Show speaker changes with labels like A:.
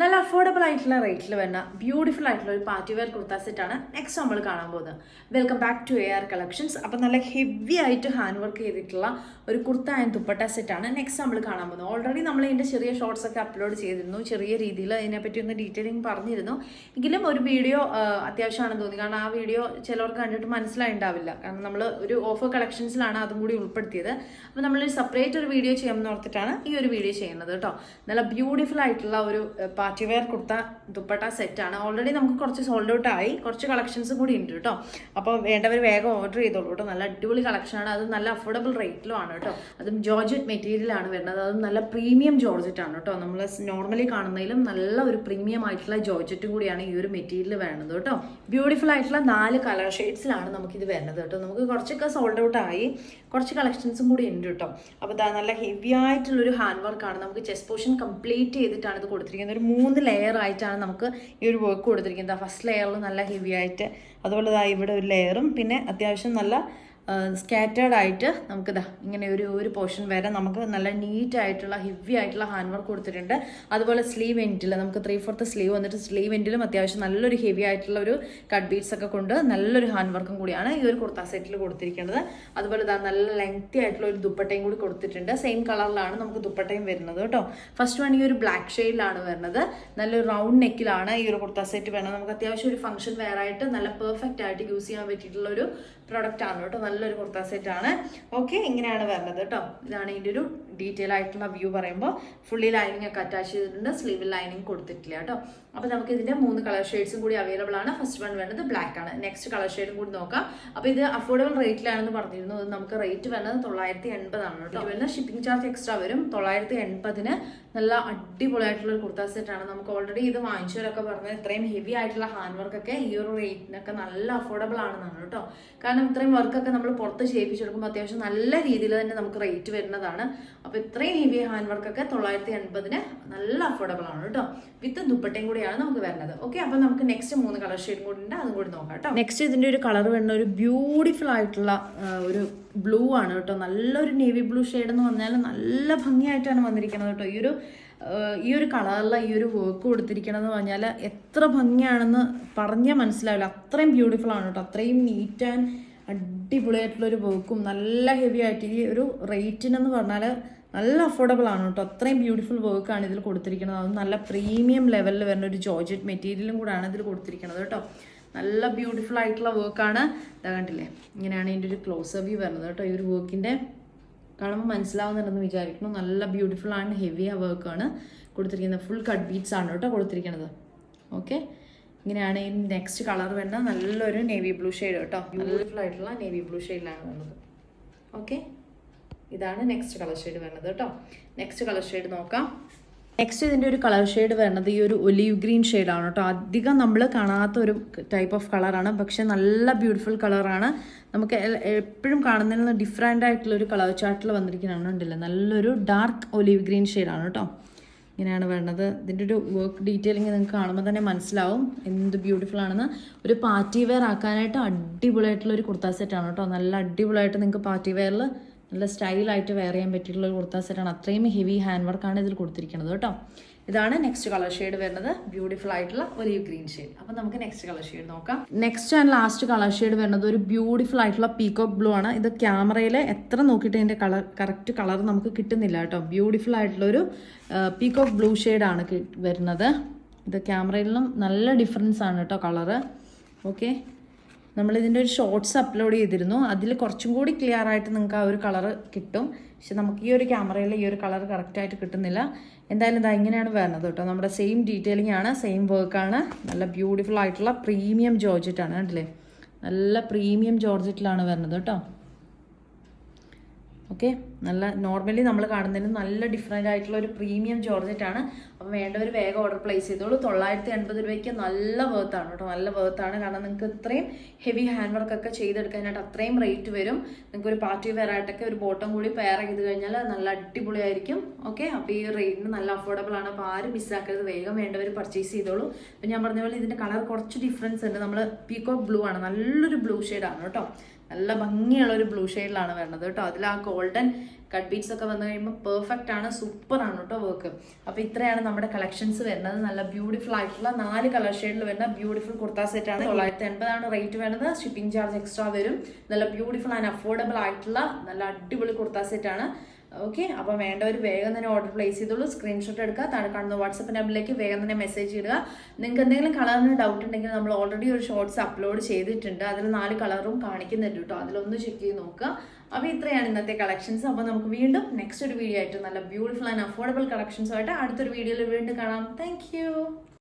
A: നല്ല അഫോർഡബിൾ ആയിട്ടുള്ള റേറ്റിൽ വരുന്ന ബ്യൂട്ടിഫുൾ ആയിട്ടുള്ള ഒരു പാർട്ടി വെയർ കുർത്ത സെറ്റാണ് നെക്സ്റ്റ് നമ്മൾ കാണാൻ പോകുന്നത്. Welcome back to A R collections അപ്പം നല്ല ഹെവി ആയിട്ട് ഹാൻഡ് വർക്ക് ചെയ്തിട്ടുള്ള ഒരു കുർത്ത ആൻഡ് ദുപ്പട്ട സെറ്റാണ് നെക്സ്റ്റ് നമ്മൾ കാണാൻ പോകുന്നത്. ഓൾറെഡി നമ്മൾ ഇതിന്റെ ചെറിയ ഷോർട്സ് ഒക്കെ അപ്ലോഡ് ചെയ്തിരുന്നു. ചെറിയ രീതിയിൽ അതിനെപ്പറ്റി ഒന്ന് ഡീറ്റെയിലിംഗ് പറഞ്ഞിരുന്നു. എങ്കിലും ഒരു വീഡിയോ അത്യാവശ്യമാണെന്ന് തോന്നി. കാരണം ആ വീഡിയോ ചിലവർക്ക് കണ്ടിട്ട് മനസ്സിലായിണ്ടാവില്ല. കാരണം നമ്മൾ ഒരു ഓഫർ കളക്ഷൻസിലാണ് അതും കൂടി ഉൾപ്പെടുത്തിയത്. അപ്പോൾ നമ്മൾ സെപ്പറേറ്റ് ഒരു വീഡിയോ ചെയ്യാമെന്ന് ഓർത്തിട്ടാണ് ഈ ഒരു വീഡിയോ ചെയ്യുന്നത് കേട്ടോ. നല്ല ബ്യൂട്ടിഫുൾ ആയിട്ടുള്ള ഒരു പാർട്ടി വെയർ കുർത്ത ദുപ്പട്ട സെറ്റാണ് ഓൾറെഡി നമുക്ക് കുറച്ച് സോൾഡ് ഔട്ട് ആയി. കുറച്ച് കളക്ഷൻസ് കൂടി ഉണ്ട് കേട്ടോ. അപ്പോൾ വേണ്ടവർ വേഗം ഓർഡർ ചെയ്തോളൂ കേട്ടോ. നല്ല അടിപൊളി കളക്ഷനാണ് അത് നല്ല അഫോർഡബിൾ റേറ്റിലും ആണ് കേട്ടോ. അതും ജോർജറ്റ് മെറ്റീരിയലാണ് വരുന്നത്. അതും നല്ല പ്രീമിയം ജോർജറ്റ് ആണ് കേട്ടോ. നമ്മൾ നോർമലി കാണുന്നതിലും നല്ല ഒരു പ്രീമിയം ആയിട്ടുള്ള ജോർജറ്റും കൂടിയാണ് ഈ ഒരു മെറ്റീരിയൽ വേണ്ടത് കേട്ടോ. ബ്യൂട്ടിഫുൾ ആയിട്ടുള്ള നാല് കളർ ഷെയ്ഡ്സിലാണ് നമുക്കിത് വരുന്നത് കേട്ടോ. നമുക്ക് കുറച്ചൊക്കെ സോൾഡ് ഔട്ട് ആയി. കുറച്ച് കളക്ഷൻസും കൂടി ഉണ്ട് കേട്ടോ. അപ്പോൾ നല്ല ഹെവി ആയിട്ടുള്ള ഒരു ഹാൻഡ് വർക്കാണ് നമുക്ക് ചെസ്റ്റ് പോർഷൻ കംപ്ലീറ്റ് ചെയ്തിട്ടാണ് ഇത് കൊടുത്തിരിക്കുന്നത്. ഒരു മൂന്ന് ലെയർ ആയിട്ടാണ് നമുക്ക് ഈ ഒരു വർക്ക് കൊടുത്തിരിക്കുന്നത്. ഫസ്റ്റ് ലെയറിൽ നല്ല ഹെവി ആയിട്ട് അതുപോലെ ഇവിടെ ഒരു ലെയറും പിന്നെ അത്യാവശ്യം നല്ല സ്കാറ്റേർഡ് ആയിട്ട് നമുക്കിതാ ഇങ്ങനെ ഒരു ഒരു പോർഷൻ വരെ നമുക്ക് നല്ല നീറ്റ് ആയിട്ടുള്ള ഹെവി ആയിട്ടുള്ള ഹാൻഡ് വർക്ക് കൊടുത്തിട്ടുണ്ട്. അതുപോലെ സ്ലീവ് എൻഡിൽ നമുക്ക് ത്രീ ഫോർത്ത് സ്ലീവ് വന്നിട്ട് സ്ലീവ് എൻഡിലും അത്യാവശ്യം നല്ലൊരു ഹെവി ആയിട്ടുള്ള ഒരു കട്ട് ബീഡ്സ് ഒക്കെ കൊണ്ട് നല്ലൊരു ഹാൻഡ് വർക്കും കൂടിയാണ് ഈ ഒരു കുർത്ത സെറ്റിൽ കൊടുത്തിരിക്കുന്നത്. അതുപോലെ ഇതാ നല്ല ലെങ്തി ആയിട്ടുള്ള ഒരു ദുപ്പട്ടയും കൂടി കൊടുത്തിട്ടുണ്ട്. സെയിം കളറിലാണ് നമുക്ക് ദുപ്പട്ടയും വരുന്നത് കേട്ടോ. ഫസ്റ്റ് വൺ ഈ ഒരു ബ്ലാക്ക് ഷെയ്ഡിലാണ് വരുന്നത്. നല്ലൊരു റൗണ്ട് നെക്കിലാണ് ഈ ഒരു കുർത്ത സെറ്റ് വേണം നമുക്ക് അത്യാവശ്യം ഒരു ഫംഗ്ഷൻ വെയർ ആയിട്ട് നല്ല പെർഫെക്റ്റ് ആയിട്ട് യൂസ് ചെയ്യാൻ പറ്റിയിട്ടുള്ള ഒരു പ്രൊഡക്റ്റ് ആണ് കേട്ടോ. നല്ലൊരു കുർത്ത സെറ്റ് ആണ്. ഓക്കെ ഇങ്ങനെയാണ് വരുന്നത് കേട്ടോ ഇതാണ് ഇതിന്റെ ഒരു ഡീറ്റെയിൽ ആയിട്ടുള്ള വ്യൂ പറയുമ്പോൾ ഫുള്ളി ലൈനിങ് ഒക്കെ അറ്റാച്ച് ചെയ്തിട്ടുണ്ട്. സ്ലീവിൽ ലൈനിങ് കൊടുത്തിട്ടില്ല കേട്ടോ അപ്പോൾ നമുക്ക് ഇതിന്റെ മൂന്ന് കളർ ഷെയ്ഡ്സും കൂടി അവൈലബിൾ ആണ്. ഫസ്റ്റ് വൺ വേണ്ടത് ബ്ലാക്ക് ആണ്. നെക്സ്റ്റ് കളർ ഷെയ്ഡും കൂടി നോക്കാം. അപ്പോൾ ഇത് അഫോർഡബിൾ റേറ്റിലാണെന്ന് പറഞ്ഞിരുന്നു. നമുക്ക് റേറ്റ് വേണ്ടത് തൊള്ളായിരത്തി എൺപതാണ് കേട്ടോ വരുന്ന ഷിപ്പിംഗ് ചാർജ് എക്സ്ട്രാ വരും. തൊള്ളായിരത്തി എൺപതിന് നല്ല അടിപൊളിയായിട്ടുള്ള ഒരു കുർത്ത സെറ്റാണ്. നമുക്ക് ഓൾറെഡി ഇത് വാങ്ങിച്ചവരൊക്കെ പറഞ്ഞത് ഇത്രയും ഹെവി ആയിട്ടുള്ള ഹാൻഡ് വർക്കൊക്കെ ഈ ഒരു റേറ്റിനൊക്കെ നല്ല അഫോർഡബിൾ ആണെന്നാണ് കേട്ടോ. കാരണം ഇത്രയും വർക്കൊക്കെ നമ്മൾ പുറത്ത് ചെയ്യിപ്പിച്ചെടുക്കുമ്പോൾ അത്യാവശ്യം നല്ല രീതിയിൽ തന്നെ നമുക്ക് റേറ്റ് വരുന്നതാണ്. അപ്പോൾ ഇത്രയും ഹെവി ഹാൻഡ് വർക്കൊക്കെ തൊള്ളായിരത്തി എൺപതിന് നല്ല അഫോർഡബിൾ ആണ് കേട്ടോ. വിത്ത് ദുപ്പട്ടയും കൂടിയാണ് നമുക്ക് വരുന്നത്. ഓക്കെ അപ്പോൾ നമുക്ക് നെക്സ്റ്റ് മൂന്ന് കളർ ഷെയ്ഡും കൂടി ഉണ്ട്. അതും കൂടി നോക്കാം കേട്ടോ. നെക്സ്റ്റ് ഇതിന്റെ ഒരു കളർ വരുന്ന ഒരു ബ്യൂട്ടിഫുൾ ആയിട്ടുള്ള ഒരു ബ്ലൂ ആണ് കേട്ടോ. നല്ലൊരു നേവി ബ്ലൂ ഷെയ്ഡ് എന്ന് പറഞ്ഞാൽ നല്ല ഭംഗിയായിട്ടാണ് വന്നിരിക്കുന്നത് കേട്ടോ. ഈ ഒരു ഈ ഒരു കളറിലെ ഈ ഒരു വർക്ക് കൊടുത്തിരിക്കണമെന്ന് പറഞ്ഞാൽ എത്ര ഭംഗിയാണെന്ന് പറഞ്ഞാൽ മനസ്സിലാവില്ല. അത്രയും ബ്യൂട്ടിഫുൾ ആണ് കേട്ടോ. അത്രയും നീറ്റ് ആൻഡ് അടിപൊളിയായിട്ടുള്ളൊരു വർക്കും നല്ല ഹെവി ആയിട്ട് ഈ ഒരു റേറ്റിനെന്ന് പറഞ്ഞാൽ നല്ല അഫോർഡബിൾ ആണ് കേട്ടോ. അത്രയും ബ്യൂട്ടിഫുൾ വർക്കാണ് ഇതിൽ കൊടുത്തിരിക്കുന്നത്. അതും നല്ല പ്രീമിയം ലെവലിൽ വരുന്ന ഒരു ജോർജറ്റ് മെറ്റീരിയലും കൂടാണ് ഇതിൽ കൊടുത്തിരിക്കുന്നത് കേട്ടോ. നല്ല ബ്യൂട്ടിഫുൾ ആയിട്ടുള്ള വർക്കാണ് ഇതാ കണ്ടില്ലേ? ഇങ്ങനെയാണ് ഇതിന്റെ ഒരു ക്ലോസ് വ്യൂ വരുന്നത് കേട്ടോ. ഈ ഒരു വർക്കിന്റെ കാണുമ്പോൾ മനസ്സിലാവുന്നുണ്ടെന്ന് വിചാരിക്കുന്നു. നല്ല ബ്യൂട്ടിഫുൾ ആണ് ഹെവി ആ വർക്കാണ് കൊടുത്തിരിക്കുന്നത് ഫുൾ കട്ട് ബീറ്റ്സ് ആണ് കേട്ടോ കൊടുത്തിരിക്കുന്നത്. ഓക്കെ ഇങ്ങനെയാണ് ഈ നെക്സ്റ്റ് കളർ വരുന്നത്. നല്ലൊരു നേവി ബ്ലൂ ഷെയ്ഡ് കേട്ടോ. ബ്യൂട്ടിഫുൾ ആയിട്ടുള്ള നേവി ബ്ലൂ ഷെയ്ഡിലാണ് വരുന്നത്. ഓക്കെ ഇതാണ് നെക്സ്റ്റ് കളർ ഷെയ്ഡ് വരുന്നത് കേട്ടോ. നെക്സ്റ്റ് കളർ ഷെയ്ഡ് നോക്കാം. നെക്സ്റ്റ് ഇതിന്റെ ഒരു കളർ ഷെയ്ഡ് വരുന്നത് ഈ ഒരു ഒലിവ് ഗ്രീൻ ഷെയ്ഡാണ് കേട്ടോ. അധികം നമ്മൾ കാണാത്ത ഒരു ടൈപ്പ് ഓഫ് കളറാണ് പക്ഷെ നല്ല ബ്യൂട്ടിഫുൾ കളറാണ് നമുക്ക് എപ്പോഴും കാണുന്നതിൽ നിന്ന് ഡിഫറെന്റ് ആയിട്ടുള്ള ഒരു കളർ ചാർട്ടിൽ വന്നിരിക്കുന്നതാണ് ഉണ്ടല്ലോ നല്ലൊരു ഡാർക്ക് ഒലിവ് ഗ്രീൻ ഷെയ്ഡാണ് കേട്ടോ. ഇങ്ങനെയാണ് വേണ്ടത് ഇതിന്റെ ഒരു വർക്ക് ഡീറ്റെയിലിംഗ് നിങ്ങൾക്ക് കാണുമ്പോൾ തന്നെ മനസ്സിലാവും എന്ത് ബ്യൂട്ടിഫുൾ ആണെന്ന്. ഒരു പാർട്ടി വെയർ ആക്കാനായിട്ട് അടിപൊളിയായിട്ടുള്ള ഒരു കുർത്ത സെറ്റാണ് കേട്ടോ. നല്ല അടിപൊളിയായിട്ട് നിങ്ങൾക്ക് പാർട്ടി വെയറിൽ നല്ല സ്റ്റൈലായിട്ട് വെയർ ചെയ്യാൻ പറ്റിയിട്ടുള്ള കുർത്ത സെറ്റാണ് അത്രയും ഹെവി ഹാൻഡ് വർക്കാണ് ഇതിൽ കൊടുത്തിരിക്കുന്നത് കേട്ടോ. ഇതാണ് നെക്സ്റ്റ് കളർ ഷെയ്ഡ് വരുന്നത്. ബ്യൂട്ടിഫുൾ ആയിട്ടുള്ള ഒരു ഗ്രീൻ ഷെയ്ഡ് അപ്പം നമുക്ക് നെക്സ്റ്റ് കളർ ഷെയ്ഡ് നോക്കാം. Next and last colour shade വരുന്നത് ഒരു ബ്യൂട്ടിഫുൾ ആയിട്ടുള്ള പീകോക്ക് ബ്ലൂ ആണ്. ഇത് ക്യാമറയിൽ എത്ര നോക്കിയിട്ട് ഇതിന്റെ കളർ കറക്റ്റ് കളർ നമുക്ക് കിട്ടുന്നില്ല കേട്ടോ. ബ്യൂട്ടിഫുൾ ആയിട്ടുള്ള ഒരു പീകോക്ക് ബ്ലൂ ആണ് വരുന്നത്. ഇത് ക്യാമറയിലും നല്ല ഡിഫറൻസ് ആണ് കേട്ടോ കളറ് ഓക്കെ നമ്മളിതിന്റെ ഒരു ഷോർട്സ് അപ്ലോഡ് ചെയ്തിരുന്നു. അതിൽ കുറച്ചും കൂടി ക്ലിയർ ആയിട്ട് നിങ്ങൾക്ക് ആ ഒരു കളർ കിട്ടും. പക്ഷെ നമുക്ക് ഈ ഒരു ക്യാമറയിൽ ഈ ഒരു കളർ കറക്റ്റായിട്ട് കിട്ടുന്നില്ല. എന്തായാലും ഇതാ ഇങ്ങനെയാണ് വരുന്നത് കേട്ടോ. നമ്മുടെ സെയിം ഡീറ്റെയിലിംഗ് ആണ് സെയിം വർക്കാണ് നല്ല ബ്യൂട്ടിഫുൾ ആയിട്ടുള്ള പ്രീമിയം ജോർജറ്റാണ് കണ്ടില്ലേ? നല്ല പ്രീമിയം ജോർജറ്റിലാണ് വരുന്നത് കേട്ടോ. ഓക്കെ നല്ല നോർമലി നമ്മൾ കാണുന്നതിന് നല്ല ഡിഫറെന്റ് ആയിട്ടുള്ള ഒരു പ്രീമിയം ജോർജറ്റ് ആണ്. അപ്പം വേണ്ടവർ വേഗം ഓർഡർ പ്ലേസ് ചെയ്തോളൂ. തൊള്ളായിരത്തി എൺപത് രൂപയ്ക്ക് നല്ല വേർത്താണ് കേട്ടോ. നല്ല വേർത്താണ് കാരണം നിങ്ങൾക്ക് ഇത്രയും ഹെവി ഹാൻഡ് വർക്ക് ഒക്കെ ചെയ്തെടുക്കാനായിട്ട് അത്രയും റേറ്റ് വരും. നിങ്ങൾക്ക് ഒരു പാർട്ടി വെയർ ആയിട്ടൊക്കെ ഒരു ബോട്ടം കൂടി പെയർ ചെയ്ത് കഴിഞ്ഞാൽ നല്ല അടിപൊളിയായിരിക്കും. ഓക്കെ അപ്പോൾ ഈ റേറ്റിന് നല്ല അഫോർഡബിൾ ആണ്. അപ്പോൾ ആരും മിസ്സാക്കരുത് വേഗം വേണ്ടവർ പർച്ചേസ് ചെയ്തോളൂ. അപ്പം ഞാൻ പറഞ്ഞ പോലെ ഇതിന്റെ കളർ കുറച്ച് ഡിഫറൻസ് ഉണ്ട്. നമ്മൾ പീക്കോ ബ്ലൂ ആണ്. നല്ലൊരു ബ്ലൂ ആണ് കേട്ടോ. നല്ല ഭംഗിയുള്ള ഒരു ബ്ലൂ ഷെയ്ഡിലാണ് വരുന്നത് കേട്ടോ. അതിൽ ആ ഗോൾഡൻ കട്ട് ബീറ്റ്സ് ഒക്കെ വന്നു കഴിയുമ്പോൾ പെർഫെക്റ്റ് ആണ് സൂപ്പർ ആണ് കേട്ടോ വർക്ക് അപ്പോൾ ഇത്രയാണ് നമ്മുടെ കളക്ഷൻസ് വരുന്നത്. നല്ല ബ്യൂട്ടിഫുൾ ആയിട്ടുള്ള നാല് കളർ ഷെയ്ഡിൽ വരുന്ന ബ്യൂട്ടിഫുൾ കുർത്ത സെറ്റ് ആണ് തൊള്ളായിരത്തി എൺപതാണ് റേറ്റ് വരുന്നത്. ഷിപ്പിംഗ് ചാർജ് എക്സ്ട്രാ വരും. നല്ല ബ്യൂട്ടിഫുൾ ആൻഡ് അഫോർഡബിൾ ആയിട്ടുള്ള നല്ല അടിപൊളി കുർത്ത സെറ്റ് ആണ്. ഓക്കെ അപ്പോൾ വേണ്ടവർ വേഗം തന്നെ ഓർഡർ പ്ലേസ് ചെയ്തോളൂ. സ്ക്രീൻഷോട്ട് എടുക്കുക. താഴെ കാണുന്ന വാട്സപ്പ് നമ്പറിലേക്ക് വേഗം തന്നെ മെസ്സേജ് ഇടുക. നിങ്ങൾക്ക് എന്തെങ്കിലും കളറിന് ഡൗട്ട് ഉണ്ടെങ്കിൽ നമ്മൾ ഓൾറെഡി ഒരു ഷോർട്സ് അപ്ലോഡ് ചെയ്തിട്ടുണ്ട്. അതിൽ നാല് കളറും കാണിക്കുന്നുണ്ട് കേട്ടോ അതിലൊന്ന് ചെക്ക് ചെയ്ത് നോക്കുക. അപ്പോൾ ഇത്രയാണ് ഇന്നത്തെ കളക്ഷൻസ് അപ്പോൾ നമുക്ക് വീണ്ടും നെക്സ്റ്റ് ഒരു വീഡിയോ ആയിട്ട് നല്ല ബ്യൂട്ടിഫുൾ ആൻഡ് അഫോർഡബിൾ കളക്ഷൻസുമായിട്ട് അടുത്തൊരു വീഡിയോയിൽ വീണ്ടും കാണാം. താങ്ക്